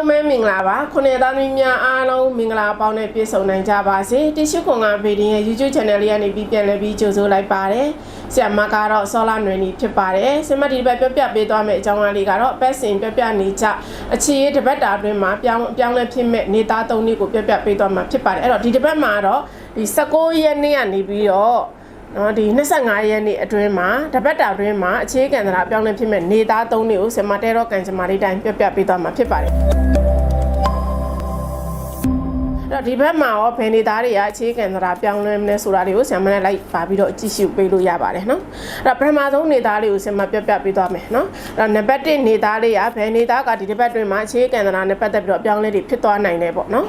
လုံးပဲမင်္ဂလာပါခုနှစ်သားသမီးများအားလုံးမင်္ဂလာပေါင်းနဲ့ပြည့်စုံနိုင်ကြပါစေတရှိခွန်ကဗီဒီယို YouTube channel လေးကနေပြီးပြန်လည်ပြီးကြိုဆိုလိုက်ပါတယ်ဆရာမကတော့ဆောလာနွယ်နီဖြစ်ပါတယ်ဆရာမဒီတစ်ပတ်ပြပြပေးသွားမယ့်အကြောင်းအရာလေးကတော့ပတ်စင်ပြပြနေကြအခြေရေးတစ်ပတ်တာအတွင်းမှာပြောင်းပြောင်းလဲဖြစ်မဲ့နေသားသုံးနည်းကိုပြပြပေးသွားမှာဖြစ်ပါတယ်အဲ့တော့ဒီတစ်ပတ်မှာတော့ဒီ16ရက်နေ့ကနေပြီးတော့နော်ဒီ25ရက်နေ့အတွင်းမှာတပတ်တာအတွင်းမှာအခြေခံသရာအပြောင်းလဲဖြစ်မဲ့နေသားသုံးနည်းကိုဆရာမတဲတော့ကန်ဆရာမလေးတိုင်းပြပြပေးသွားမှာဖြစ်ပါတယ်အဲ့ တော့ဒီဘက်မှာရောဘယ်နေသားတွေကအခြေခံသရာပြောင်းလဲမလဲဆိုတာတွေကိုဆရာမနဲ့လိုက်ပါပြီးတော့ကြည့်ရှုပေးလို့ရပါတယ်နော်အဲ့တော့ပထမဆုံးနေသားလေးကိုဆရာမပြပြပေးသွားမယ်နော်အဲ့တော့နံပါတ်1နေသားလေးကဘယ်နေသားကဒီတစ်ပတ်တွင်မှာအခြေခံသရာနဲ့ပတ်သက်ပြီးတော့ပြောင်းလဲတွေဖြစ်သွားနိုင်တယ်ပေါ့နော်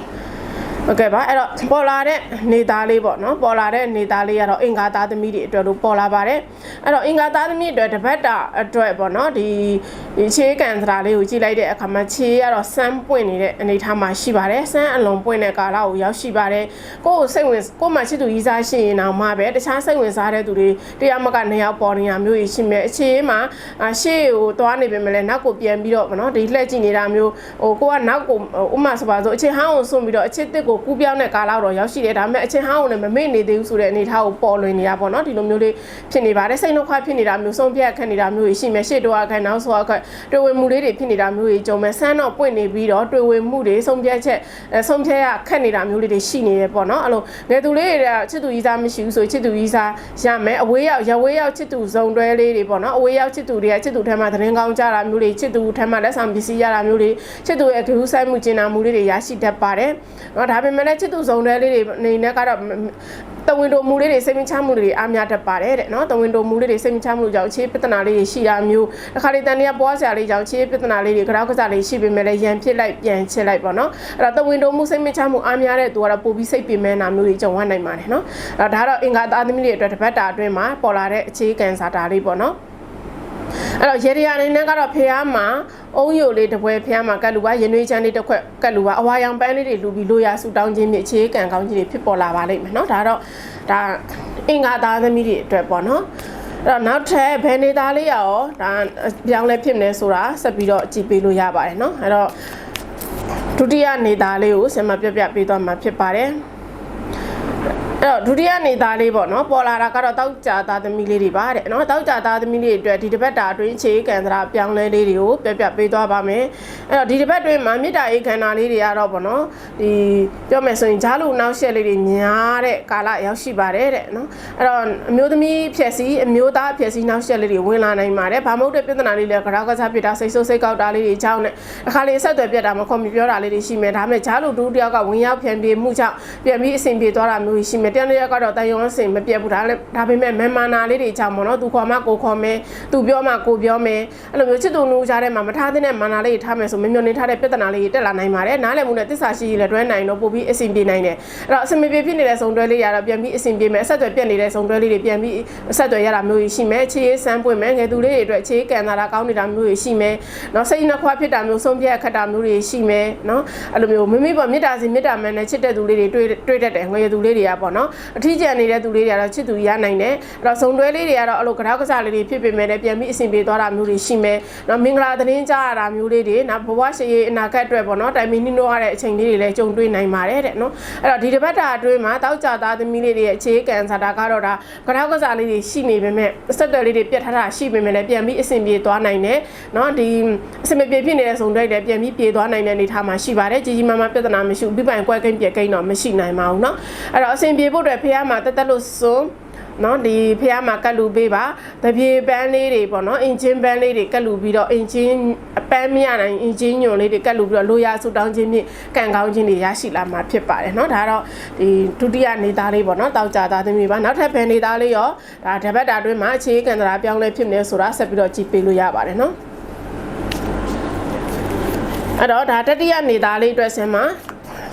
ဟုတ်ကဲ့ပါအဲ့တော့ပေါ်လာတဲ့နေသားလေးပေါ့နော်ပေါ်လာတဲ့နေသားလေးကတော့အင်္ဂါသားသမီးတွေအတွက်လို့ပေါ်လာပါတယ်အဲ့တော့အင်္ဂါသားသမီးအတွက်တစ်ပတ်တာအတွက်ပေါ့နော်ဒီဒီခြေကန်သရာလေးကိုကြည့်လိုက်တဲ့အခါမှာခြေကတော့စမ်းပွင့်နေတဲ့အနေအထားမှာရှိပါတယ်စမ်းအလွန်ပွင့်တဲ့ကာလကိုရောက်ရှိပါတယ်ကိုယ့်ကိုစိတ်ဝင်ကိုယ့်မှာချစ်သူကြီးစားရှိရင်တော့မှပဲတခြားစိတ်ဝင်စားတဲ့သူတွေတရားမကနေရောက်ပေါ်နေရမျိုးကြီးရှိမယ်အခြေမှာအာရှေ့ကိုသွားနေပေမဲ့လည်းနောက်ကိုပြန်ပြီးတော့ဗောနော်ဒီလှည့်ကြည့်နေတာမျိုးဟိုကိုကနောက်ကိုဥမာဆိုပါဆိုအခြေဟောင်းကိုစွန့်ပြီးတော့အခြေတစ်ကိုကူးပြောင်းတဲ့ကာလတော့ရောက်ရှိတယ်ဒါပေမဲ့အခြေဟောင်းကိုလည်းမမေ့နေသေးဘူးဆိုတဲ့အနေအထားကိုပေါ်လွင်နေတာပေါ့နော်ဒီလိုမျိုးလေးဖြစ်နေပါတယ်စိတ်နှုတ်ခွဖြစ်နေတာမျိုးဆုံးဖြတ်ခက်နေတာမျိုးကြီးရှိမယ်ရှေ့တော့အခက်နောက်ဆိုအခက်တွေ့ဝင်မှုလေးတွေဖြစ်နေတာမျိုးတွေကြုံမဲ့ဆန်းတော့ပွင့်နေပြီးတော့တွေ့ဝင်မှုတွေဆုံးဖြတ်ချက်ဆုံးဖြတ်ရခက်နေတာမျိုးလေးတွေရှိနေတယ်ပေါ့နော်အဲ့လိုငယ်သူလေးတွေကချစ်သူကြီးစားမရှိဘူးဆိုချစ်သူကြီးစားရမယ်အဝေးရောက်ရဝေးရောက်ချစ်သူဇုံတွဲလေးတွေပေါ့နော်အဝေးရောက်ချစ်သူတွေကချစ်သူထဲမှာသတင်းကောင်းကြတာမျိုးတွေချစ်သူထဲမှာလက်ဆောင်ပစ္စည်းရတာမျိုးတွေချစ်သူရဲ့ဂရုစိုက်မှုကျင်နာမှုလေးတွေရရှိတတ်ပါတယ်။နော်ဒါပေမဲ့လည်းချစ်သူဇုံတွဲလေးတွေအနေနဲ့ကတော့ တဝင်းတိုမူလေးတွေစိတ်မချမှုတွေအားများတတ်ပါတယ်တဲ့နော်တဝင်းတိုမူလေးတွေစိတ်မချမှုကြောင့်အခြေပြဿနာလေးတွေရှိတာမျိုးတခါလေတန်တရာပွားစရာလေးကြောင့်အခြေပြဿနာလေးတွေကြောက်ကစားလေးရှိပေမဲ့လည်းရန်ဖြစ်လိုက်ပြန်ချစ်လိုက်ပေါ့နော်အဲ့တော့တဝင်းတိုမူစိတ်မချမှုအားများတဲ့သူကတော့ပိုပြီးစိတ်ပင်မဲ့နာမျိုးတွေကြုံရနိုင်ပါတယ်နော်အဲ့တော့ဒါတော့အင်္ဂါသားသမီးတွေအတွက်တပတ်တာအတွင်းမှာပေါ်လာတဲ့အခြေကန်စာတာလေးပေါ့နော်အဲ့တော့ရေဒီယာအနေနဲ့ကတော့ဖေအားမှာ အုံးယိုလေးတစ်ပွဲဖះမှာကတ်လူပါရင်းနှွေးချမ်းလေးတစ်ခွက်ကတ်လူပါအဝါရောင်ပန်းလေးတွေလူပြီးလိုရာဆူတောင်းခြင်းမြစ်အခြေကန်ကောင်းကြီးတွေဖြစ်ပေါ်လာပါလိမ့်မယ်เนาะဒါတော့ဒါအင်္ဂါသားသမီးတွေအတွက်ပေါ့เนาะအဲ့တော့နောက်ထပ်ဘယ်နေသားလေးရောဒါပြောင်းလဲဖြစ်နေဆိုတာဆက်ပြီးတော့ကြည့်ပေးလို့ရပါတယ်เนาะအဲ့တော့ဒုတိယနေသားလေးကိုဆင်မပြပြပေးသွားမှာဖြစ်ပါတယ် အဲ့တော့ဒုတိယနေသားလေးပေါ့နော်ပေါ်လာတာကတော့တောက်ကြသားသမီးလေးတွေပါတဲ့နော်တောက်ကြသားသမီးလေးတွေအတွက်ဒီတစ်ပတ်တာအတွင်းခြေကန်သရာပြောင်းလဲလေးတွေကိုပြပြပေးသွားပါမယ်အဲ့တော့ဒီတစ်ပတ်အတွင်းမှာမေတ္တာအေးခန္ဓာလေးတွေကတော့ပေါ့နော်ဒီပြောမယ်ဆိုရင်ဂျားလူနောက်ရှက်လေးတွေများတဲ့ကာလရောက်ရှိပါတယ်တဲ့နော်အဲ့တော့အမျိုးသမီးဖြည့်စည်းအမျိုးသားဖြည့်စည်းနောက်ရှက်လေးတွေဝင်လာနိုင်ပါတယ်ဘာမဟုတ်တဲ့ပြဿနာလေးတွေကကြောက်ကစားပြတာစိတ်ဆိုးစိတ်ကောက်တာလေးတွေကြောင်းနဲ့အခါလေးဆက်သွယ်ပြတ်တာမခေါ်မပြောတာလေးတွေရှိမယ်ဒါပေမဲ့ဂျားလူတူတယောက်ကဝင်ရောက်ပြန်ပြေမှုကြောင့်ပြန်ပြီးအဆင်ပြေသွားတာမျိုးရှိမယ်တယောက်တစ်ယောက်ကတော့တန်ရုံအဆင်မပြတ်ဘူးဒါလည်းဒါပေမဲ့မန်မာနာလေးတွေကြောင့်ပေါ့နော်သူခေါ်မှကိုခေါ်မယ်သူပြောမှကိုပြောမယ်အဲ့လိုမျိုးချစ်သူနူးကြားထဲမှာမထားတဲ့မာနာလေးတွေထားမယ်ဆိုမမျောနေထားတဲ့ပြဿနာလေးတွေတက်လာနိုင်ပါတယ်နားလည်မှုနဲ့တစ္ဆာရှိရည်လည်းတွဲနိုင်တော့ပို့ပြီးအဆင်ပြေနိုင်တယ်အဲ့တော့အဆင်မပြေဖြစ်နေတဲ့ဇုံတွဲလေးရတော့ပြန်ပြီးအဆင်ပြေမယ်အဆက်အသွယ်ပြတ်နေတဲ့ဇုံတွဲလေးတွေပြန်ပြီးအဆက်အသွယ်ရတာမျိုးရှိမယ်ခြေရေးဆန်းပွင့်မယ်ငယ်သူလေးတွေအတွက်ခြေကန်တာကောင်းနေတာမျိုးတွေရှိမယ်နော်စိတ်နှခွာဖြစ်တာမျိုးဆုံးဖြတ်ခတ်တာမျိုးတွေရှိမယ်နော်အဲ့လိုမျိုးမိမိပေါ်မေတ္တာစီမေတ္တာမှန်နဲ့ချစ်တဲ့သူလေးတွေတွေ့တွေ့တတ်တယ်ငယ်သူလေးတွေကပေါ့နော်နော်အထီးကျန်နေတဲ့သူလေးတွေကတော့ချစ်သူရနိုင်တယ်အဲ့တော့ဇုံတွဲလေးတွေကတော့အဲ့လိုကရောက်ကစားလေးတွေဖြစ်ပေမဲ့လည်းပြန်ပြီးအဆင်ပြေသွားတာမျိုးတွေရှိမယ်နော်မင်္ဂလာသတင်းကြားရတာမျိုးလေးတွေနော်ဘဝရှိရေးအနာဂတ်အတွက်ပေါ့နော်တိုင်မီနှိုးရတဲ့အချိန်လေးတွေလည်းကြုံတွေ့နိုင်ပါတယ်တဲ့နော်အဲ့တော့ဒီတစ်ပတ်တာအတွင်းမှာတောက်ကြသားသမီးလေးတွေရဲ့အခြေခံစာတာကတော့ဒါကရောက်ကစားလေးတွေရှိနေပေမဲ့စက်တွေလေးတွေပြတ်ထားတာရှိပေမဲ့လည်းပြန်ပြီးအဆင်ပြေသွားနိုင်တယ်နော်ဒီအဆင်မပြေဖြစ်နေတဲ့ဇုံတွဲတွေပြန်ပြီးပြေသွားနိုင်တဲ့အနေအထားမှာရှိပါတယ်ကြီးကြီးမားမားပြဿနာမရှိဘူးပြပိုင်ကွဲကိန်းပြကိန်းတော့မရှိနိုင်ပါဘူးနော်အဲ့တော့အဆင်ပြေဖို့အတွက်ဖះမှာတက်တက်လို့စွန်းနော်ဒီဖះမှာကတ်လူပေးပါတပြေပန်းလေးတွေပေါ့နော်အင်ဂျင်ပန်းလေးတွေကတ်လူပြီးတော့အင်ဂျင်အပန်းမရနိုင်အင်ဂျင်ညွန်လေးတွေကတ်လူပြီးတော့လိုရာဆူတောင်းခြင်းဖြင့်ကန်ကောင်းခြင်းတွေရရှိလာမှာဖြစ်ပါတယ်နော်ဒါတော့ဒီဒုတိယနေသားလေးပေါ့နော်တောက်ကြသားသမီးပါနောက်ထပ်ဘယ်နေသားလေးရောဒါတပတ်တာအတွင်းမှာအခြေကန်တရာပြောင်းလဲဖြစ်နေဆိုတာဆက်ပြီးတော့ကြည့်ပေးလို့ရပါတယ်နော်အဲ့တော့ဒါတတိယနေသားလေးအတွက်ဆင်မှာ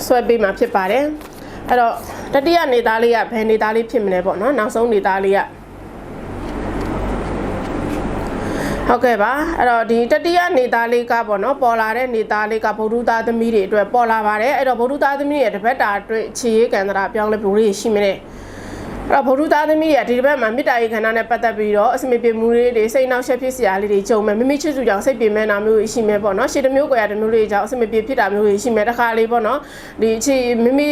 ဆွဲပေးမှာဖြစ်ပါတယ်အဲ့တော့ တတိယနေသားလေးကဘယ်နေသားလေးဖြစ်မလဲပေါ့နော်နောက်ဆုံးနေသားလေးကဟုတ်ကဲ့ပါအဲ့တော့ဒီတတိယနေသားလေးကပေါ့နော်ပေါ်လာတဲ့နေသားလေးကဗုဒ္ဓသားသမီးတွေအတွက်ပေါ်လာပါတယ်အဲ့တော့ဗုဒ္ဓသားသမီးရဲ့တပတ်တာအတွက်ခြေရေးကန္တရာပြောင်းလဲဘိုးလေးရှိမလဲ အဲ့တော့ဗုဒ္ဓသားသမီးတွေကဒီတစ်ပတ်မှာမေတ္တာရေးခန္ဓာနဲ့ပတ်သက်ပြီးတော့အစမေပြေမှုလေးတွေစိတ်နှောက်ယှက်ဖြစ်စရာလေးတွေကြုံမယ်မိမိချစ်သူကြောင့်စိတ်ပြေမဲ့နာမျိုးတွေရှိမယ်ပေါ့နော်ရှေ့တစ်မျိုးကွယ်ရတစ်မျိုးလေးကြောင့်အစမေပြေဖြစ်တာမျိုးတွေရှိမယ်တစ်ခါလေးပေါ့နော်ဒီအခြေမိမိ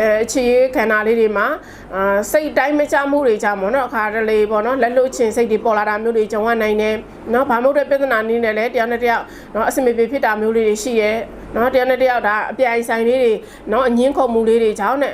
အဲအခြေရေးခန္ဓာလေးတွေမှာအာစိတ်တိုင်းမချမှုတွေကြောင့်ပေါ့နော်အခါတလေပေါ့နော်လက်လို့ချင်းစိတ်တွေပေါ်လာတာမျိုးတွေကြုံရနိုင်တယ်နော်ဘာမို့တဲ့ပြဿနာနည်းနဲ့လဲတယောက်နဲ့တယောက်နော်အစမေပြေဖြစ်တာမျိုးလေးတွေရှိရဲနော်တယောက်နဲ့တယောက်ဒါအပြိုင်ဆိုင်လေးတွေနော်အငင်းခုန်မှုလေးတွေကြောင့်နဲ့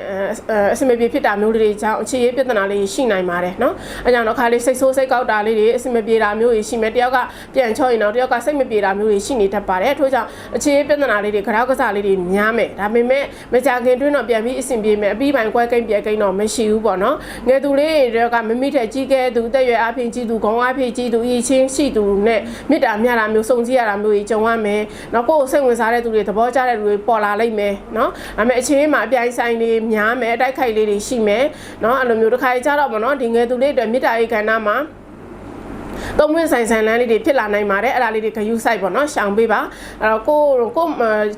အစမေပြေဖြစ်တာမျိုးလေးတွေကြောင့်အခြေရေးပြဿနာလေးရှိနိုင်ပါတယ်နော်အဲကြောင့်တော့ခါလေးစိတ်ဆိုးစိတ်ကောက်တာလေးတွေအစမေပြေတာမျိုးတွေရှိမယ်တယောက်ကပြန်ချော့ရင်တော့တယောက်ကစိတ်မပြေတာမျိုးတွေရှိနေတတ်ပါတယ်ထို့ကြောင့်အခြေရေးပြဿနာလေးတွေကြောက်ကစားလေးတွေများမယ်ဒါပေမဲ့မကြခင်တွင်းတော့ပြန်ပြီးအဆင်ပြေမယ်အပြီးပိုင်းကွဲကိန်းပြဲကိန်းတော့မရှိဘူးပေါ့နော်ငယ်သူလေးတွေကမမိထက်ကြီးခဲ့သူတက်ရွယ်အဖေကြီးသူခေါင်းအဖေကြီးသူအချင်းရှိသူနဲ့မေတ္တာမျှတာမျိုးစုံစည်းရတာမျိုးကြီးကြုံရမယ်နော်ကိုယ်ကိုစိတ်ဝင်စားတဲ့သူတွေသဘောကျတဲ့လူတွေပေါ်လာလိမ့်မယ်နော်ဒါပေမဲ့အချင်းမှာအပြိုင်ဆိုင်တွေများမယ်အတိုက်ခိုက်လေးတွေရှိမယ်နော်အဲ့လိုမျိုးတစ်ခါကြတော့ပေါ့နော်ဒီငယ်သူလေးတွေမေတ္တာရေးကဏ္ဍမှာ သုံးဝင်ဆိုင်ဆိုင်လမ်းလေးတွေဖြစ်လာနိုင်ပါတယ်အဲ့ဒါလေးတွေဂယူးဆိုင်ပေါ့နော်ရှောင်ပေးပါအဲ့တော့ကိုကို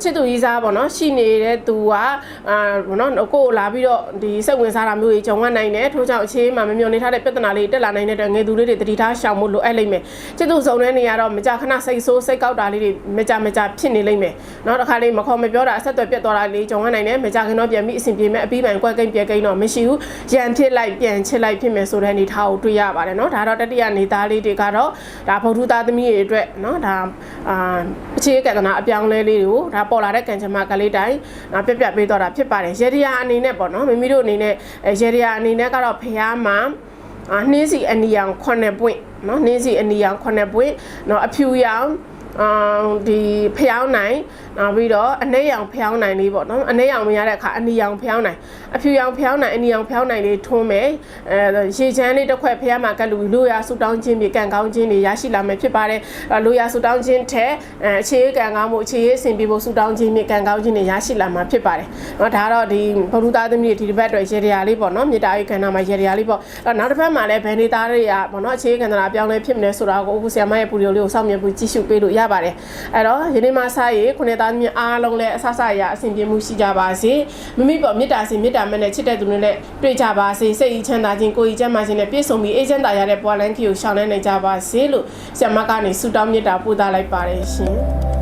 ချစ်သူကြီးစားပေါ့နော်ရှိနေတဲ့သူကအာဘောနော်ကိုကိုလာပြီးတော့ဒီစိတ်ဝင်စားတာမျိုးကြီးကြုံရနိုင်တယ်ထို့ကြောင့်အခြေမှာမမျောနေထားတဲ့ပြဿနာလေးတက်လာနိုင်တဲ့အတွက်ငယ်သူလေးတွေတတိထားရှောင်ဖို့လိုအပ်လိမ့်မယ်ချစ်သူစုံတဲ့နေရာတော့မကြခဏစိတ်ဆိုးစိတ်ကောက်တာလေးတွေမကြမကြဖြစ်နေလိမ့်မယ်နော်တစ်ခါလေးမခေါ်မပြောတာအဆက်အသွယ်ပြတ်သွားတာလေးကြုံရနိုင်တယ်မကြခင်တော့ပြန်ပြီးအဆင်ပြေမဲ့အပြီးပိုင်းကွက်ကိန်းပြဲကိန်းတော့မရှိဘူးရန်ဖြစ်လိုက်ပြန်ချစ်လိုက်ဖြစ်မယ်ဆိုတဲ့အနေထားကိုတွေ့ရပါတယ်နော်ဒါတော့တတိယနေသားလေးတွေကတော့ဒါဗုဒ္ဓသားသမီးတွေအတွက်နော်ဒါအာအခြေကန္တနာအပြောင်းလဲလေးတွေကိုဒါပေါ်လာတဲ့ကံကြမ္မာကလေးတိုင်းပြပြပေးတော့တာဖြစ်ပါတယ်ရေဒီယာအနေနဲ့ပေါ့နော်မိမိတို့အနေနဲ့ရေဒီယာအနေနဲ့ကတော့ဖះမှာအာနှင်းစီအနီရောင်9ပွင့်เนาะနှင်းစီအနီရောင်9ပွင့်เนาะအဖြူရောင် အာဒီဖျောင်းနိုင်နောက်ပြီးတော့အနှဲ့ရောင်ဖျောင်းနိုင်လေးပေါ့နော်အနှဲ့ရောင်မရတဲ့အခါအနီရောင်ဖျောင်းနိုင်အဖြူရောင်ဖျောင်းနိုင်အနီရောင်ဖျောင်းနိုင်လေးထွန်းမယ်အဲရေချမ်းလေးတစ်ခွက်ဖျားမှာကတ်လူလို့ရဆူတောင်းခြင်းမြေကံကောင်းခြင်းတွေရရှိလာမယ်ဖြစ်ပါတယ်လိုရဆူတောင်းခြင်းထက်အခြေရေးကံကောင်းမှုအခြေရေးအဆင်ပြေဖို့ဆူတောင်းခြင်းမြေကံကောင်းခြင်းတွေရရှိလာမှာဖြစ်ပါတယ်နော်ဒါတော့ဒီဘုရုသားသမီးတွေဒီတစ်ပတ်အတွက်ရေတရာလေးပေါ့နော်မြေတားရေးကဏ္ဍမှာရေတရာလေးပေါ့နောက်တစ်ဖက်မှာလည်းဗန်နေသားတွေကပေါ့နော်အခြေရေးကဏ္ဍပြောင်းလဲဖြစ်မလဲဆိုတာကိုအခုဆရာမရဲ့ပူရီယိုလေးကိုစောင့်မြင်ပြီးကြည့်ရှုပေးလို့ရပါတယ်အဲ့တော့ယနေ့မှစရေးခုနှစ်သားသမီးအားလုံးလည်းအဆဆရအဆင်ပြေမှုရှိကြပါစေမိမိပေါ်မေတ္တာစီမေတ္တာမဲ့နဲ့ချစ်တဲ့သူတွေနဲ့တွေ့ကြပါစေစိတ်ချမ်းသာခြင်းကိုယ်ကြီးကျန်းမာခြင်းနဲ့ပြည့်စုံပြီးအေးချမ်းသာရတဲ့ဘဝလန်းခီကိုရှောင်လန်းနိုင်ကြပါစေလို့ဆရာမကနေဆုတောင်းမေတ္တာပို့သလိုက်ပါတယ်ရှင်